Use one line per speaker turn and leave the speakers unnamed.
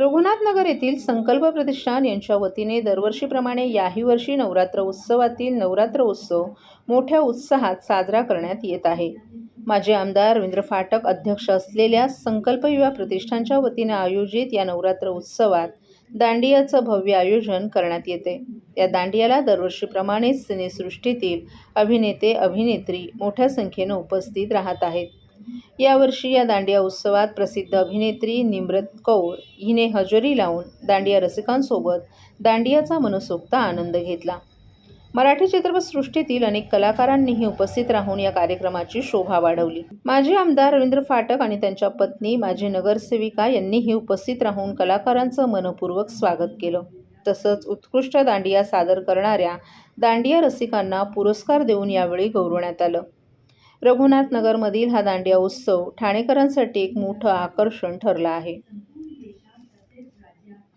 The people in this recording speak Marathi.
रघुनाथनगर येथील संकल्प प्रतिष्ठान यांच्या वतीने दरवर्षीप्रमाणे याही वर्षी नवरात्र उत्सवातील नवरात्र उत्सव मोठ्या उत्साहात साजरा करण्यात येत आहे. माजी आमदार रवींद्र फाटक अध्यक्ष असलेल्या संकल्प युवा प्रतिष्ठानच्या वतीने आयोजित या नवरात्र उत्सवात दांडियाचं भव्य आयोजन करण्यात येते. या दांडियाला दरवर्षीप्रमाणे सिनेसृष्टीतील अभिनेते अभिनेत्री मोठ्या संख्येनं उपस्थित राहत आहेत. यावर्षी या दांडिया उत्सवात प्रसिद्ध अभिनेत्री निम्रत कौर हिने हजेरी लावून दांडिया रसिकांसोबत दांडियाचा मनसोक्त आनंद घेतला. मराठी चित्रपटसृष्टीतील अनेक कलाकारांनीही उपस्थित राहून या कार्यक्रमाची शोभा वाढवली. माजी आमदार रवींद्र फाटक आणि त्यांच्या पत्नी माजी नगरसेविका यांनीही उपस्थित राहून कलाकारांचं मनपूर्वक स्वागत केलं. तसंच उत्कृष्ट दांडिया सादर करणाऱ्या दांडिया रसिकांना पुरस्कार देऊन यावेळी गौरवण्यात आलं. रघुनाथ नगरमधील हा दांडिया उत्सव ठाणेकरांसाठी एक मोठं आकर्षण ठरला आहे.